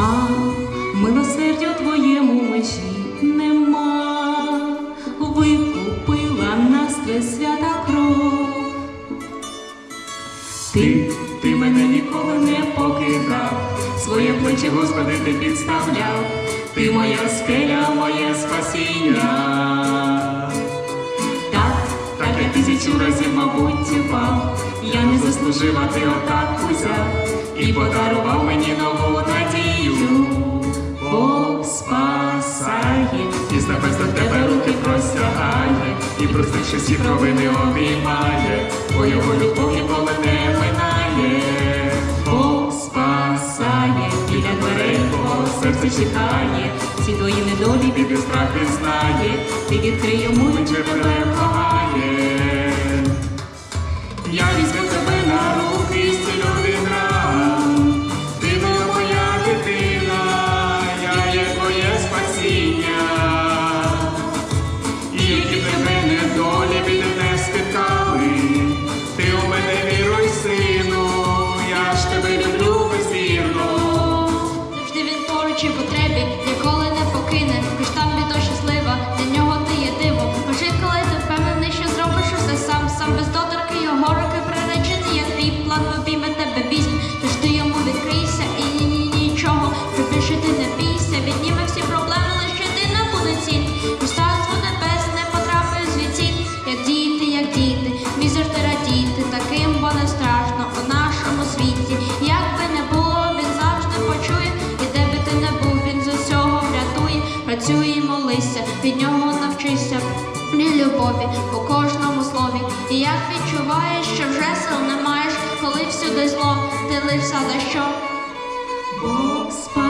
А милосердя твоєму мечі нема, викупила нас твоя свята кров. Ти, ти мене ніколи не покидав, своє плече, Господи, ти підставляв, ти моя скеля, не ти отак узяв і подарував мені нову надію. Бог спасає, і з небес тебе руки простягає, і простивши всі провини обіймає, бо його любов ніколи не минає. Бог спасає, біля дверей твого серце чекає, всі твої недолі біди страхи знає, ти відкрий йому, же тебе кохає. Я візьму без доторки його руки приречений, як твій план обійме тебе візьме, тож ти йому відкрийся і ні, ні, нічого. Прибільше ти не бійся, відніме всі проблеми, лише ти не буде цін. Царство небесне потрапив звідсіль, як діти, як діти, мізер ти радіти, таким бо не страшно у нашому світі. Як би не було, він завжди почує, і де би ти не був, він з усього врятує. Працюй і молися, від нього навчися. Ні любові по кожному слові. І як відчуваєш, що вже сил не маєш, коли всюди зло, ти лиш за що? Бог спасає,